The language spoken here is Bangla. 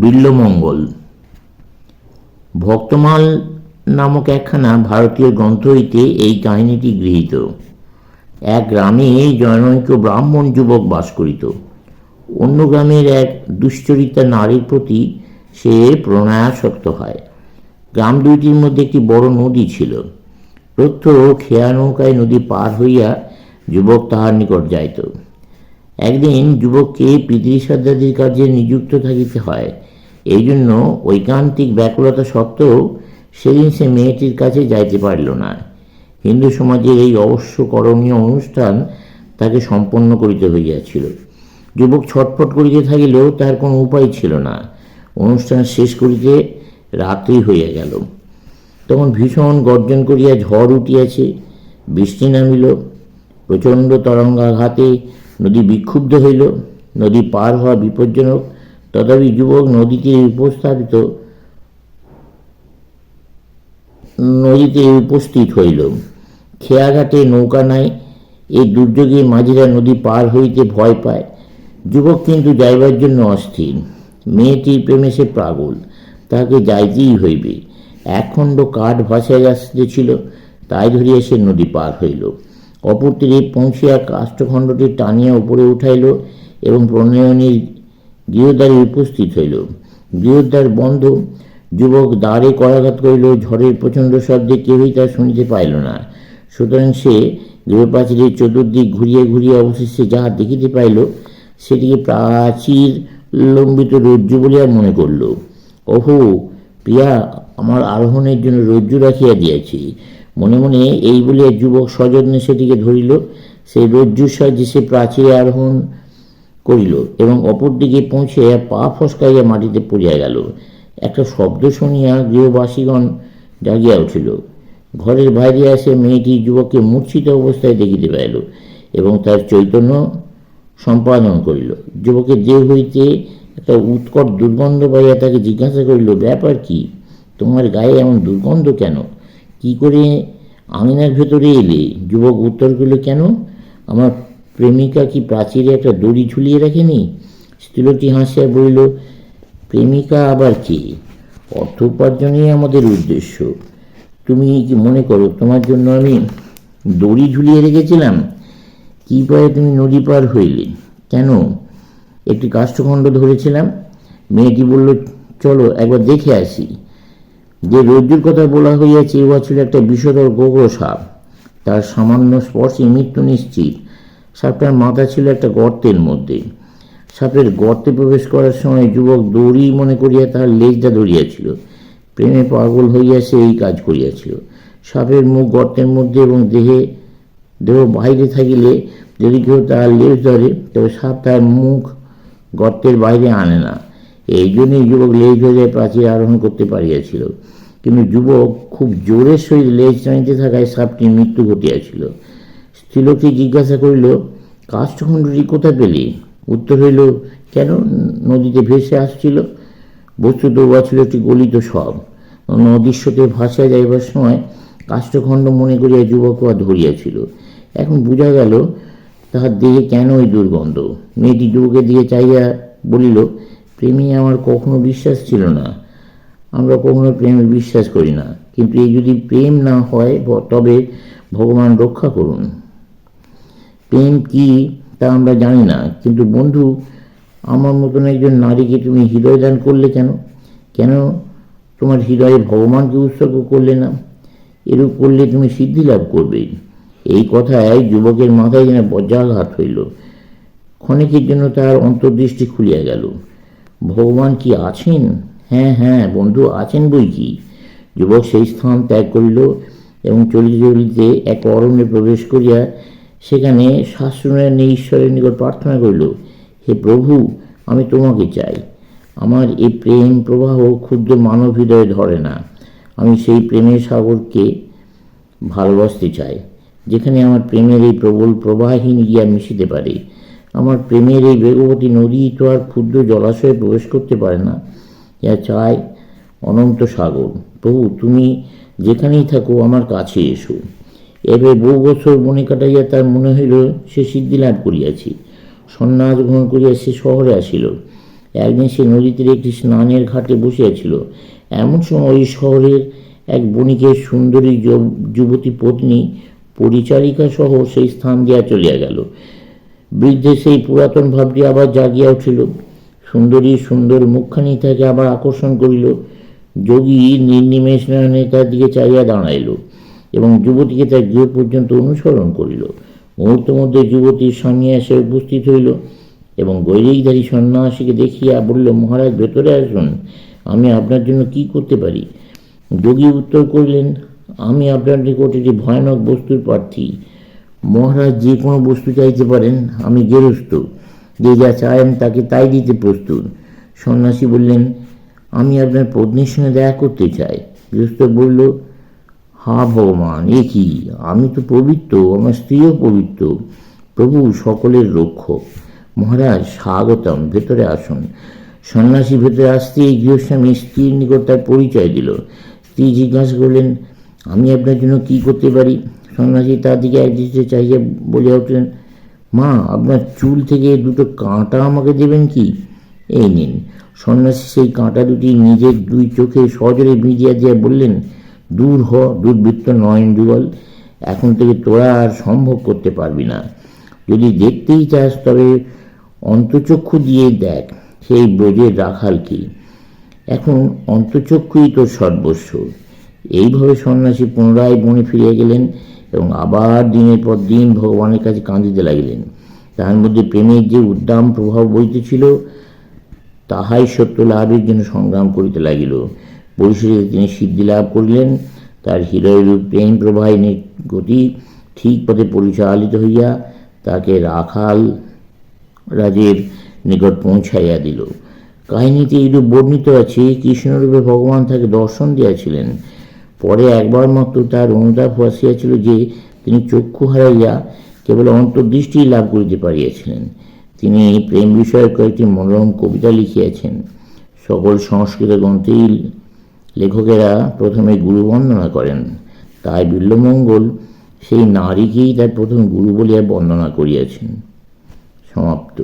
বিল্লমঙ্গল। ভক্তমাল নামক একখানা ভারতীয় গ্রন্থ হইতে এই কাহিনীটি গৃহীত। এক গ্রামে জনৈক ব্রাহ্মণ যুবক বাস করিত। অন্য গ্রামের এক দুশ্চরিতা নারীর প্রতি সে প্রণয়াসক্ত হয়। গ্রাম দুইটির মধ্যে একটি বড় নদী ছিল। প্রত্যহ খেয়া নৌকায় নদী পার হইয়া যুবক তাহার নিকট যাইত। একদিন যুবককে পিতৃশ্রদ্ধাদির কার্যে নিযুক্ত থাকিতে হয়। এই জন্য ঐকান্তিক ব্যাকুলতা সত্ত্বেও সেদিন সে মেয়েটির কাছে যাইতে পারিল না। হিন্দু সমাজের এই অবশ্য করণীয় অনুষ্ঠান তাকে সম্পন্ন করিতে হইয়াছিল। যুবক ছটফট করিতে থাকিলেও তার কোনো উপায় ছিল না। অনুষ্ঠান শেষ করিতে রাত্রি হইয়া গেল। তখন ভীষণ গর্জন করিয়া ঝড় উঠিয়াছে, বৃষ্টি নামিল, প্রচণ্ড তরঙ্গাঘাতে নদী বিক্ষুব্ধ হইল, নদী পার হওয়া বিপজ্জনক। তথাপি যুবক নদীতে উপস্থাপিত, নদীতে উপস্থিত হইল। খেয়াঘাটে নৌকা নাই এই দুর্যোগে মাঝিরা নদী পার হইতে ভয় পায়। যুবক কিন্তু যাইবার জন্য অস্থির। মেয়েটির প্রেমে সে পাগল, তাহাকে যাইতেই হইবে। একখণ্ড কাঠ ভাসাইয়া আসতেছিল তাই ধরিয়া সে নদী পার হইল। অপর তীরে পৌঁছিয়া কাষ্ঠখণ্ডটি টানিয়া উপরে উঠাইল এবং প্রণয়নীর গৃহদ্বারে উপস্থিত হইল। গৃহদ্বার বন্ধ। যুবক দ্বারে করাঘাত করিল, ঝড়ের প্রচণ্ড শব্দে কেউই তা শুনিতে পাইল না। সুতরাং সে গৃহপ্রাচীরের চতুর্দিক ঘুরিয়ে ঘুরিয়ে অবশেষে যাহা দেখিতে পাইল, সেটিকে প্রাচীর লম্বিত রজ্জু বলিয়া মনে করল। ওহো, প্রিয়া, আমার আরোহণের জন্য রজ্জু রাখিয়া দিয়েছি। মনে মনে এই বলিয়া যুবক সযত্নে সেটিকে ধরিল। সেই রজ্জুর সাহায্যে সে প্রাচীরে আরোহণ করিল এবং অপরদিকে পৌঁছে পা ফসকাইয়া মাটিতে পড়িয়া গেল। একটা শব্দ শুনিয়া গৃহবাসীগণ জাগিয়া উঠিল। ঘরের বাইরে আসে মেয়েটি যুবককে মূর্ছিত অবস্থায় দেখিতে পাইল এবং তার চৈতন্য সম্পাদন করিল। যুবকের দেহ হইতে একটা উৎকট দুর্গন্ধ পাইয়া তাকে জিজ্ঞাসা করিল, ব্যাপার কি? তোমার গায়ে এমন দুর্গন্ধ কেন? কি করে আঙিনার ভেতরে এলে? যুবক উত্তর করিল, কেন? আমার প্রেমিকা কি প্রাচীরে একটা দড়ি ঝুলিয়ে রাখেনি? স্ত্রীলোকটি হাসিয়া বলিল, প্রেমিকা আবার কি? অর্থ উপার্জনই আমাদের উদ্দেশ্য। তুমি কি মনে করো তোমার জন্য আমি দড়ি ঝুলিয়ে রেখেছিলাম? কী পায়ে তুমি নদী পার হইলে? কেন? একটি কাষ্ঠখণ্ড ধরেছিলাম। মেয়েটি বলল, চলো একবার দেখে আসি। যে রজ্জুর কথা বলা হইয়াছে, উহা ছিল একটা বিষধর গোগ্র সাপ তার সামান্য স্পর্শে মৃত্যু নিশ্চিত। সাপটার মাথা ছিল একটা গর্তের মধ্যে। সাপের গর্তে প্রবেশ করার সময় যুবক দড়ি মনে করিয়া তাহার লেজটা ধরিয়াছিল। প্রেমে পাগল হইয়া সে এই কাজ করিয়াছিল। সাপের মুখ গর্তের মধ্যে এবং দেহে, দেহ বাইরে থাকিলে যদি কেউ তার লেজ ধরে, তবে সাপ তার মুখ গর্তের বাইরে আনে না। এই জন্যই যুবক লেজ ধরে প্রাচীর আরোহণ করতে পারিয়াছিল। কিন্তু যুবক খুব জোরের সহিত লেজ টানিতে থাকায় সাপটির মৃত্যু ঘটিয়াছিল। স্ত্রীলোকটি জিজ্ঞাসা করিল, কাষ্ঠখণ্ডটি কোথায় পেলি? উত্তর হইল, কেন নদীতে ভেসে আসছিল? বস্তুত উহা ছিল একটি গলিত সব। স্রোতে ভাসিয়া যাইবার সময় কাষ্ঠখণ্ড মনে করিয়া যুবক উহা ধরিয়াছিল। এখন বোঝা গেল, তাহার দেহে কেন ওই দুর্গন্ধ? মেয়েটি যুবকের দিকে চাইয়া বলিল প্রেমে আমার কখনো বিশ্বাস ছিল না। আমরা কখনো প্রেমে বিশ্বাস করি না। কিন্তু এই যদি প্রেম না হয় তবে ভগবান রক্ষা করুন। প্রেম কি তা আমরা জানি না। কিন্তু বন্ধু, আমার মতন একজন নারীকে তুমি হৃদয় দান করলে কেন? কেন তোমার হৃদয়ে ভগবানকে উৎসর্গ করলে না? এরূপ করলে তুমি সিদ্ধি লাভ করবে। এই কথায় যুবকের মাথায় যেন বজ্রাঘাত হইল। ক্ষণিকের জন্য তার অন্তর্দৃষ্টি খুলিয়া গেল। ভগবান কি আছেন? হ্যাঁ হ্যাঁ বন্ধু আছেন বই কি যুবক সেই স্থান ত্যাগ করিল এবং চলিতে চলিতে এক অরণ্যে প্রবেশ করিয়া সেখানে শাস্ত্রনের নিয়ে ঈশ্বরের নিকট প্রার্থনা করিল, হে প্রভু, আমি তোমাকে চাই। আমার এই প্রেম প্রবাহ ক্ষুদ্র মানব হৃদয়ে ধরে না। আমি সেই প্রেমের সাগরকে ভালোবাসতে চাই, যেখানে আমার প্রেমের এই প্রবল প্রবাহহীন গিয়া মিশিতে পারে। আমার প্রেমের এই বেগবতী নদী তো আর ক্ষুদ্র জলাশয়ে প্রবেশ করতে পারে না। ইহা চায় অনন্ত সাগর। প্রভু, তুমি যেখানেই থাকো, আমার কাছে এসো। এভাবে বহু বছর মনে কাটাইয়া তার মনে হইল, সে সিদ্ধি লাভ করিয়াছি। সন্ন্যাস গ্রহণ করিয়া সে শহরে আসিল। একদিন সে নদীতে একটি স্নানের ঘাটে বসিয়াছিল। এমন সময় ওই শহরের এক বণিকের সুন্দরী যুব- যুবতী পত্নী পরিচারিকা সহ সেই স্থান দিয়া চলিয়া গেল। বৃদ্ধের সেই পুরাতন ভাবটি আবার জাগিয়া উঠিল। সুন্দরী সুন্দর মুখখানি তাকে আবার আকর্ষণ করিল। যোগী নির্নিমেষ নয়নে তার দিকে চাইয়া দাঁড়াইল এবং যুবতীকে তার গৃহ পর্যন্ত অনুসরণ করিল। মুহূর্ত মধ্যে যুবতীর স্বামী এসে উপস্থিত হইল এবং গৈরিকধারী সন্ন্যাসীকে দেখিয়া বলল, মহারাজ, ভেতরে আসুন, আমি আপনার জন্য কি করতে পারি? যোগী উত্তর করিলেন, আমি আপনার নিকট একটি ভয়ানক বস্তুর প্রার্থী। মহারাজ যে কোনো বস্তু চাইতে পারেন, আমি গেরস্ত। যে যা চান তাকে তাই দিতে প্রস্তুত। সন্ন্যাসী বললেন, আমি আপনার পত্নীর সঙ্গে দেখা করতে চাই। গৃহস্থ বলল, হা ভগবান, এ কি? আমি তো পবিত্র, আমার স্ত্রীও পবিত্র। প্রভু সকলের রক্ষক। মহারাজ, স্বাগতম, ভেতরে আসুন। সন্ন্যাসী ভেতরে আসতেই গৃহস্বামী স্ত্রীর নিকট তার পরিচয় দিল। স্ত্রী জিজ্ঞাসা করলেন, আমি আপনার জন্য কি করতে পারি? সন্ন্যাসী তার দিকে চাইয়া বলিয়া উঠলেন, মা, আপনার চুল থেকে দুটো কাঁটা আমাকে দেবেন কি? এই নিন। সন্ন্যাসী সেই কাঁটা দুটি নিজের দুই চোখে সজরে ভিজিয়া দিয়া বললেন, দূর হ, দুর্বৃত্ত নয়ন যুগল, এখন থেকে তোরা আর সম্ভব করতে পারবি না। যদি দেখতেই চাস, তবে অন্তচক্ষু দিয়ে দেখ, সেই ব্রজের রাখাল কি? এখন অন্তচক্ষুই তোর সর্বস্ব। এইভাবে সন্ন্যাসী পুনরায় বনে ফিরে গেলেন। এবং আবার দিনের পর দিন ভগবানের কাছে কাঁদিতে লাগিলেন। তার মধ্যে প্রেমের যে উদ্দাম প্রভাব বইতেছিল তাহাই সত্য লাভের জন্য সংগ্রাম করিতে লাগিল। পরিশেষে তিনি সিদ্ধি লাভ করিলেন। তার হৃদয়রূপ প্রেম প্রবাহিনীর গতি ঠিক পথে পরিচালিত হইয়া তাকে রাখাল রাজের নিকট পৌঁছাইয়া দিল। কাহিনীতে এইরূপ বর্ণিত আছে, কৃষ্ণরূপে ভগবান তাকে দর্শন দিয়াছিলেন। পরে একবার মাত্র তার অনুতাপ আসিয়াছিল যে তিনি চক্ষু হারাইয়া কেবল অন্তর্দৃষ্টি লাভ করিতে পারিয়াছিলেন। তিনি প্রেম বিষয়ক কয়েকটি মনোরম কবিতা লিখিয়াছেন। সকল সংস্কৃত গ্রন্থেই লেখকেরা প্রথমে গুরু বন্দনা করেন। তাই বিল্লমঙ্গল সেই নারীকেই তার প্রথম গুরু বলিয়া বন্দনা করিয়াছেন। সমাপ্ত।